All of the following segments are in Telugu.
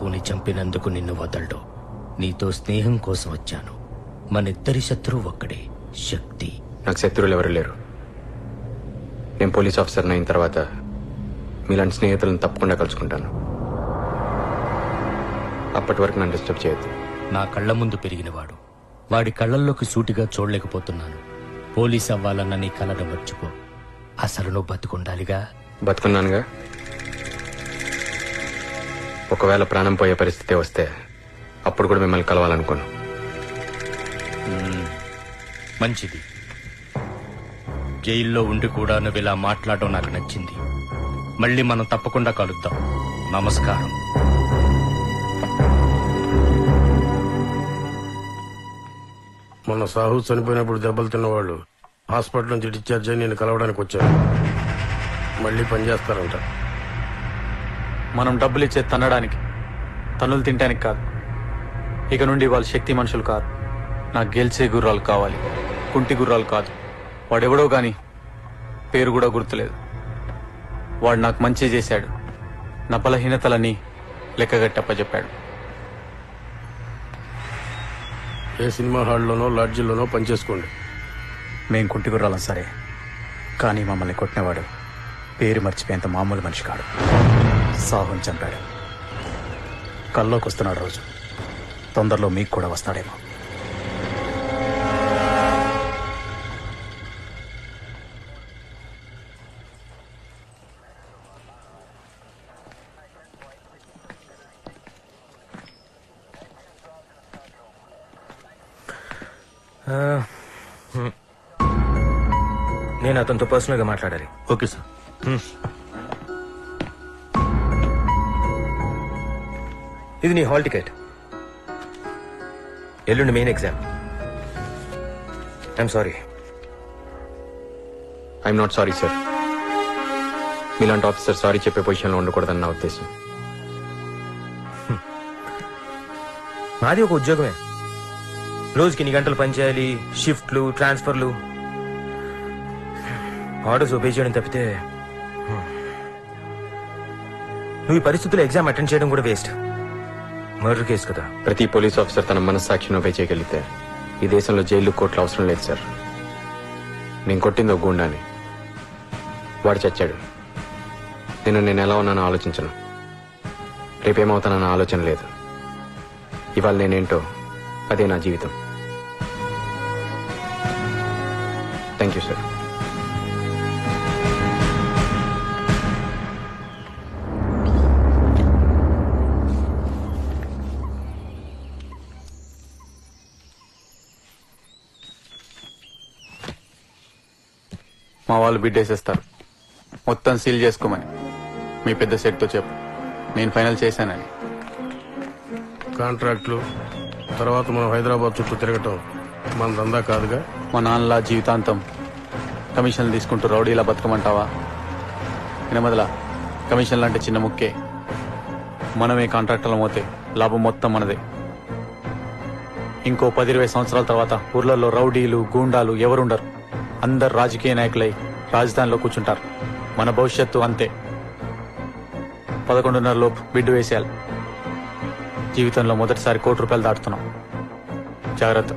సాహుని చంపినందుకు నిన్ను వదలడు. నీతో స్నేహం కోసం వచ్చాను. మనిద్దరి శత్రువు ఒక్కడే శక్తి. నాకు శత్రువులు ఎవరు లేరు. నేను పోలీస్ ఆఫీసర్ అయిన తర్వాత మీలాంటి స్నేహితులను తప్పకుండా కలుసుకుంటాను. అప్పటి వరకు నన్ను డిస్టర్బ్ చేయొద్దు. నా కళ్ళ ముందు పెరిగినవాడు. వాడి కళ్ళల్లోకి సూటిగా చూడలేకపోతున్నాను. పోలీస్ అవ్వాలన్న నీ కలను మర్చిపో. అసలు నువ్వు బతుకుండాలిగా? బతుకున్నానుగా? ఒకవేళ ప్రాణం పోయే పరిస్థితి వస్తే అప్పుడు కూడా మిమ్మల్ని కలవాలనుకోను. మంచిది. జైల్లో ఉండి కూడా నువ్వు ఇలా మాట్లాడడం నాకు నచ్చింది. మళ్ళీ మనం తప్పకుండా కలుద్దాం. నమస్కారం. మొన్న సాహు చనిపోయినప్పుడు దెబ్బలు తిన్నవాళ్ళు హాస్పిటల్ నుంచి డిశ్చార్జ్ అయి నేను కలవడానికి వచ్చాను. మళ్ళీ పనిచేస్తారంట మనం డబ్బులు ఇచ్చే తన్నడానికి తన్నులు తినడానికి కాదు. ఇక నుండి వాళ్ళు శక్తి మనుషులు కాదు నాకు గెలిచే గుర్రాలు కావాలి. కుంటి గుర్రాలు కాదు. వాడెవడో గాని పేరు కూడా గుర్తులేదు. వాడు నాకు మంచి చేశాడు. నా బలహీనతలని లెక్కగట్టప్ప చెప్పాడు ఏ సినిమా హాల్లోనో లాడ్జిల్లోనో పనిచేసుకోండి. మేం కుంటి గుర్రాలం సరే. కానీ మమ్మల్ని కొట్టినవాడు పేరు మర్చిపోయేంత మామూలు మనిషి కాడు. సాహుని చంపాడు. కల్లోకి వస్తున్నాడు రోజు. తొందరలో మీకు కూడా వస్తాడేమో. నేను అతనితో పర్సనల్గా మాట్లాడాలి. Okay sir. ఇది నీ హాల్ టికెట్. ఎల్లుండి main exam. I'm sorry I'm not sorry sir మీలాంటి ఆఫీసర్ సారీ చెప్పే పొజిషన్లో ఉండకూడదని నా ఉద్దేశం. నాది ఒక ఉద్యోగమే. రోజుకి ఇన్ని గంటలు పనిచేయాలి షిఫ్ట్లు ట్రాన్స్ఫర్లు. ఆర్డర్స్ ఒబే చేయడం తప్పితే నువ్వు ఈ పరిస్థితుల్లో ఎగ్జామ్ అటెండ్ చేయడం కూడా వేస్ట్. మర్డర్ కేసు కదా. ప్రతి పోలీస్ ఆఫీసర్ తన మనస్సాక్షిని ఉపయోగ చేయగలిగితే ఈ దేశంలో జైలు కోర్టులు అవసరం లేదు సార్. నేను కొట్టింది ఒక గుండాని. వాడు చచ్చాడు. నేను నేను ఎలా ఉన్నానో ఆలోచించను. రేపేమవుతానన్న ఆలోచన లేదు. ఇవాళ నేనేంటో అదే నా జీవితం. థ్యాంక్ యూ సార్ మా వాళ్ళు బిడ్డేసేస్తారు. మొత్తం సీల్ చేసుకోమని. మీ పెద్ద సెట్తో చెప్పు. నేను ఫైనల్ చేశానని. కాంట్రాక్ట్లు తర్వాత మనం హైదరాబాద్ చుట్టూ తిరగటం మన దందా కాదుగా? మా నాన్నలా జీవితాంతం కమిషన్లు తీసుకుంటూ రౌడీలా బతకమంటావా? వినమదల కమిషన్లు అంటే చిన్న ముక్కే. మనమే కాంట్రాక్టర్లు మోతే లాభం మొత్తం మనదే. ఇంకో పది ఇరవై సంవత్సరాల తర్వాత ఊర్లలో రౌడీలు గూండాలు ఎవరుండరు? అందరు రాజకీయ నాయకులై రాజధానిలో కూర్చుంటారు. మన భవిష్యత్తు అంతే. పదకొండున్నర లోపు బిడ్డు వేసేయాలి. జీవితంలో మొదటిసారి కోటి రూపాయలు దాటుతున్నాం. జాగ్రత్త.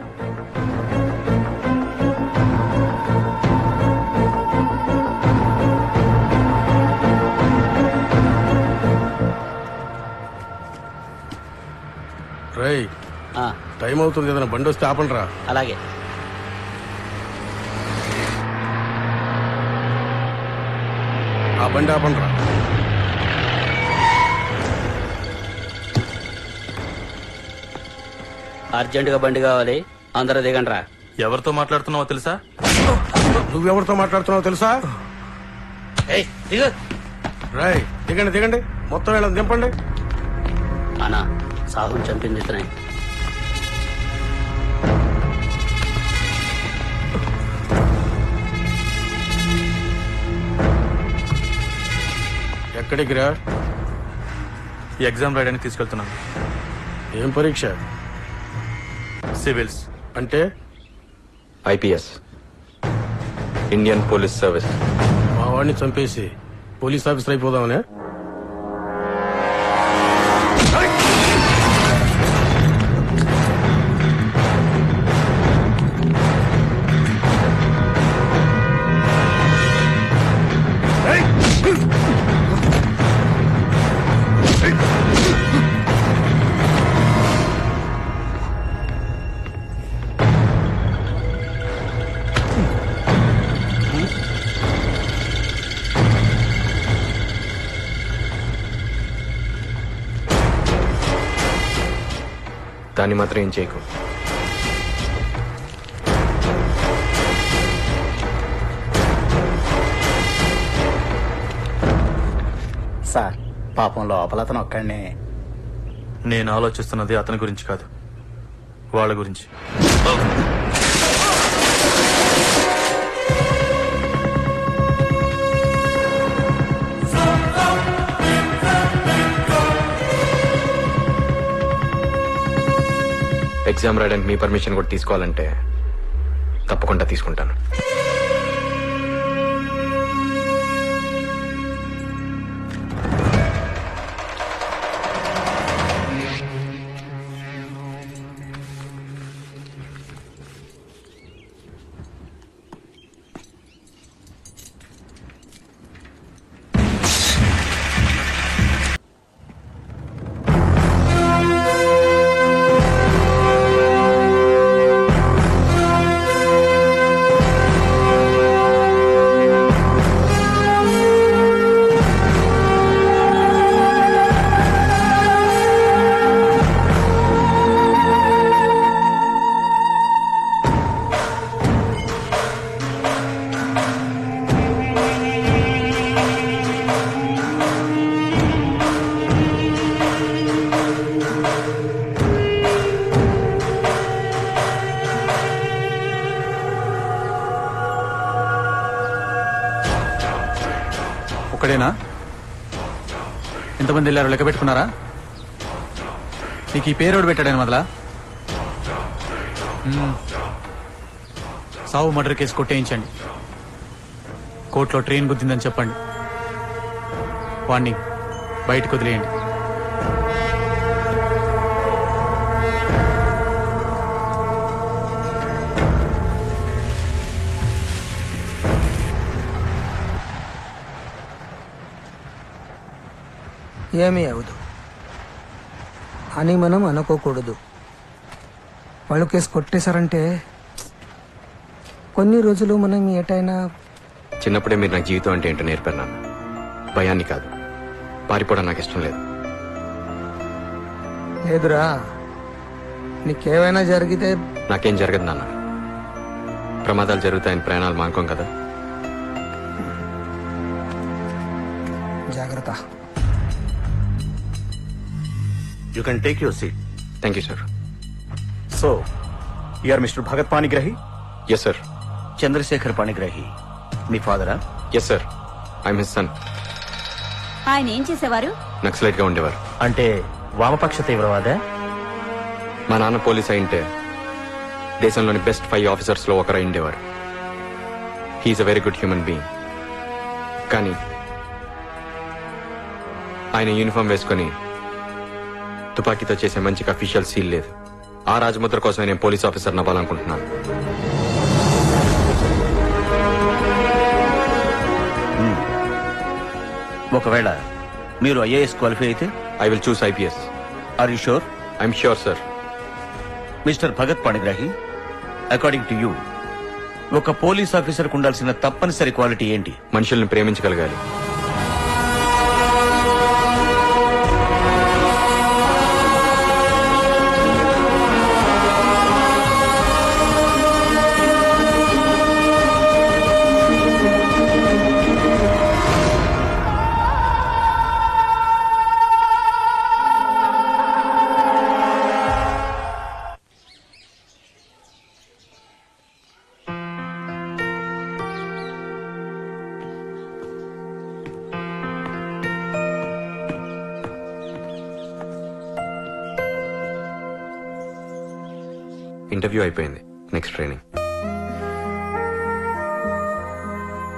రై టైం అవుతుంది ఏదైనా బండి వస్తే ఆపండి రా అలాగే. ఆ బండి ఆపండి రా. అర్జెంటుగా బండి కావాలి అందరూ దిగండి రా. ఎవరితో మాట్లాడుతున్నావో తెలుసా? నువ్వెవరితో మాట్లాడుతున్నావు తెలుసా? రై దిగండి దిగండి. మొత్తం వీళ్ళని దింపండి. అనా సాహుని చంపింది ఇతనే. ఎక్కడికి రా? ఈ ఎగ్జామ్ రాయడానికి తీసుకెళ్తున్నాను. ఏం పరీక్ష? సివిల్స్. అంటే? ఐపీఎస్. Indian police service. మా వాడిని చంపేసి పోలీస్ ఆఫీసర్ అయిపోదామనే? దాన్ని మాత్రం ఏం చేయకు. సార్ పాపం లోపల అతను ఒక్కడినే. నేను ఆలోచిస్తున్నది అతని గురించి కాదు వాళ్ళ గురించి. ఎగ్జామ్ రాయడానికి మీ పర్మిషన్ కూడా తీసుకోవాలంటే తప్పకుండా తీసుకుంటాను. ఎంతమంది వెళ్ళారు లెక్క పెట్టుకున్నారా? నీకు ఈ పేరోడు పెట్టాడని మొదలా? సావు మర్డర్ కేసు కొట్టేయించండి. కోర్టులో ట్రైన్ గుద్దిందని చెప్పండి. వాణ్ణి బయటకు వదిలేయండి. ఏమీ అవదు అని మనం అనుకోకూడదు. వాళ్ళు కేసు కొట్టేశారంటే కొన్ని రోజులు మనం ఏటైనా చిన్నప్పుడే మీరు నాకు జీవితం అంటే ఏంటో నేర్పారు నాన్న. భయాన్ని కాదు. పారిపోవడం నాకు ఇష్టం లేదు. లేదురా. నీకేమైనా జరిగితే నాకేం జరగదు నాన్న. ప్రమాదాలు జరుగుతాయని ప్రయాణాలు మానుకోం కదా? జాగ్రత్త. You can take your seat. Thank you sir So, you are Mr. Bhagat Panigrahi? Yes sir Chandrashekhar Panigrahi me ఫాదరా yes sir I'm his son ఆయన ఏం చేసేవారు? నక్సలైట్గా ఉండేవారు. అంటే వామపక్ష తీవ్రవాదా? మా నాన్న పోలీస్ అయింటే దేశంలోని బెస్ట్ ఫైవ్ ఆఫీసర్స్లో ఒకరు ఉండేవారు. He's a very good human being కానీ ఆయన యూనిఫామ్ వేసుకొని తుపాకీతో చేసే మంచికి అఫీషియల్ సీల్ లేదు. ఆ రాజముద్ర కోసం నేను పోలీస్ ఆఫీసర్ అవ్వాలనుకుంటున్నాను. ఒకవేళ మీరు ఐఏఎస్ క్వాలిఫై అయితే? I will choose IPS are you sure I'm sure sir mister Bhagat Panigrahi according to you ఒక పోలీస్ ఆఫీసర్ ఉండాల్సిన తప్పనిసరి క్వాలిటీ ఏంటి? మనుషుల్ని ప్రేమించగలగాలి. ఇంటర్వ్యూ అయిపోయింది. నెక్స్ట్ ట్రైనింగ్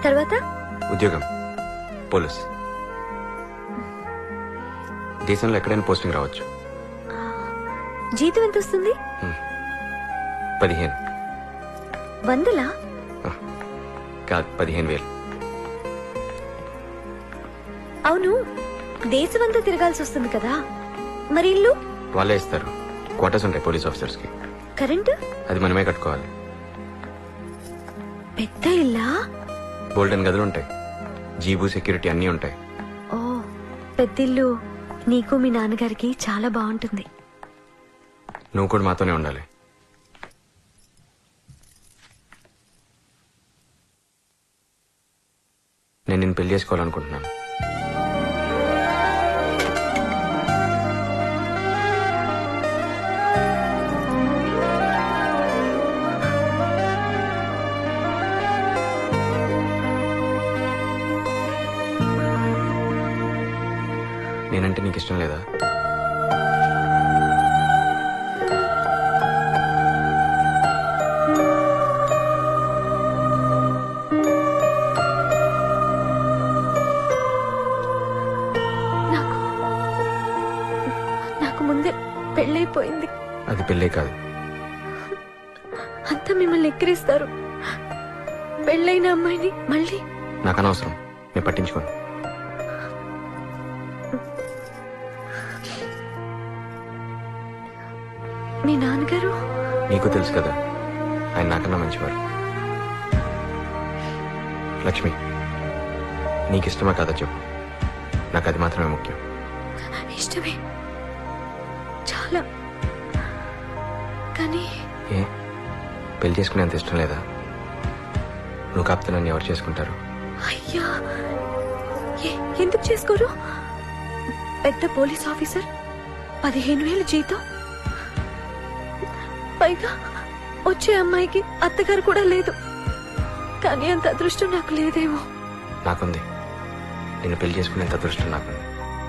తర్వాత? ఉద్యోగం. పోలీస్. దేశంలో ఎక్కడైనా పోస్టింగ్ రావచ్చు. జీతం ఎంత వస్తుంది? పదిహేను. వందలా? కాదు పదిహేను వేలు. అవును దేశమంతా తిరగాల్సి వస్తుంది కదా. మరి ఇల్లు? వాళ్ళే ఇస్తారు. క్వార్టర్స్ ఉంటాయి పోలీస్ ఆఫీసర్స్కి కరెంటు? అది మనమే కట్టుకోవాలి. పెద్ద ఇల్లా? గోల్డెన్ గదులు ఉంటాయి. జీబు సెక్యూరిటీ అన్నీ ఉంటాయి. ఓ పెద్దిల్లు నీకు మీ నాన్నగారికి చాలా బాగుంటుంది. నువ్వు కూడా మాతోనే ఉండాలి. నేను నిన్ను పెళ్ళి చేసుకోవాలనుకుంటున్నాను. ఇష్టం లేదా? నాకు ముందే పెళ్ళైపోయింది. అది పెళ్ళే కాదు. అంతా మిమ్మల్ని ఎక్కిరిస్తారు. పెళ్ళైన అమ్మాయిని మళ్ళీ నాకు అనవసరం. నేను పట్టించుకోను మీ నాన్నగారు? నీకు తెలుసు కదా ఆయన నాకన్నా మంచివారు. లక్ష్మి నీకు ఇష్టమా కదా చెప్పు. నాకు అది మాత్రమే ముఖ్యం. ఇష్టమే. చాలా. కానీ ఏ? పెళ్ళి చేసుకునేంత ఇష్టం లేదా? నువ్వు కాపుతే నన్ను ఎవరు చేసుకుంటారు? అయ్యా! ఎందుకు చేసుకోరు? పెద్ద పోలీస్ ఆఫీసర్ పదిహేను వేలు జీతం. పైగా వచ్చే అమ్మాయికి అత్తగారు కూడా లేదు. కానీ అంత అదృష్టం నాకు లేదేమో. నాకుంది. నిన్ను పెళ్ళి చేసుకునేంత అదృష్టం నాకుంది.